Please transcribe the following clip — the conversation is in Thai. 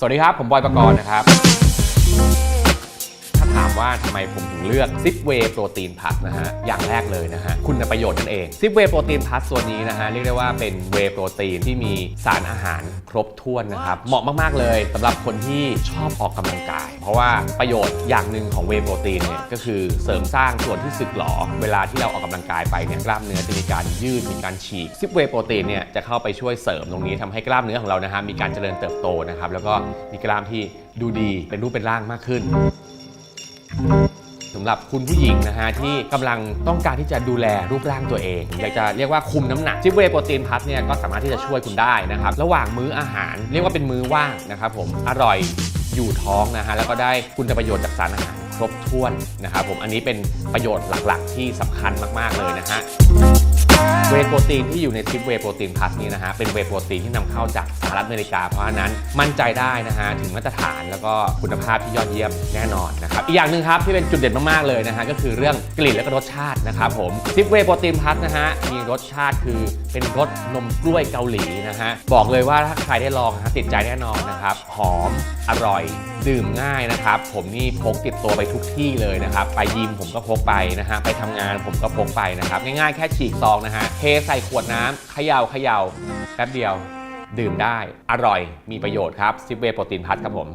สวัสดีครับ ผมบอยประกรณ์นะครับ ว่าทำไมผมถึงเลือกซิปเวย์โปรตีนพัสนะฮะ อย่างแรกเลยนะฮะ คุณประโยชน์นั่นเองซิปเวย์โปรตีนพัสตัวนนี้นะฮะ เรียกได้ว่าเป็นเวย์โปรตีนที่มีสารอาหารครบถ้วนนะครับ เหมาะมาก ๆ เลยสำหรับคนที่ชอบออกกำลังกาย เพราะว่าประโยชน์อย่างหนึ่งของเวย์โปรตีนเนี่ยก็คือเสริมสร้างส่วนที่สึกหรอเวลาที่เราออกกำลังกายไปเนี่ยกล้ามเนื้อจะมีการยืดมีการฉีกซิปเวย์โปรตีนเนี่ยจะเข้าไปช่วยเสริมตรงนี้ทำให้กล้ามเนื้อของเรานะฮะมีการเจริญเติบโตนะครับแล้วก็มีกล้ามที่ดูดีเป็นรูปเป็นร่างมากขึ้น สำหรับคุณผู้หญิงนะฮะที่กำลังต้องการที่จะดูแลรูปร่างตัวเอง อยากจะเรียกว่าคุมน้ำหนักจิฟเวย์โปรตีนพัทเนี่ยก็สามารถที่จะช่วยคุณได้นะครับ ระหว่างมื้ออาหาร เรียกว่าเป็นมื้อว่างนะครับผมอร่อยอยู่ท้องนะฮะแล้วก็ได้คุณประโยชน์จากสารอาหารครบถ้วนนะครับผมอันนี้เป็นประโยชน์หลักๆ ที่สำคัญมากๆเลยนะฮะ เวโปรตีนที่อยู่ในทิปเวโปรตีนพลัสนี่นะฮะเป็นเวโปรตีนที่นำเข้าจากสหรัฐอเมริกาเพราะฉะนั้นมั่นใจได้นะฮะถึงมาตรฐานแล้วก็คุณภาพที่ยอดเยี่ยมแน่นอนนะครับอีกอย่างหนึ่งครับที่เป็นจุดเด่นมากๆเลยนะฮะก็คือเรื่องกลิ่นและก็รสชาตินะครับผมทิปเวโปรตีนพลัสนะฮะมีรสชาติคือเป็นรสนมกล้วยเกาหลีนะฮะบอกเลยว่าถ้าใครได้ลองนะฮะติดใจแน่นอนนะครับหอมอร่อยดื่มง่ายนะครับผมนี่พกติดตัวไปทุกที่เลยนะครับไปยิมผมก็พกไปนะฮะไปทำงานผมก็พกไปนะครับง่ายๆแค่ฉีกซองนะะฮะ เทใส่ขวดน้ำเขยา่าเขยา่าแป๊บเดียว ดื่มได้ อร่อย มีประโยชน์ครับซิปเวโปรตีนพัทครับผม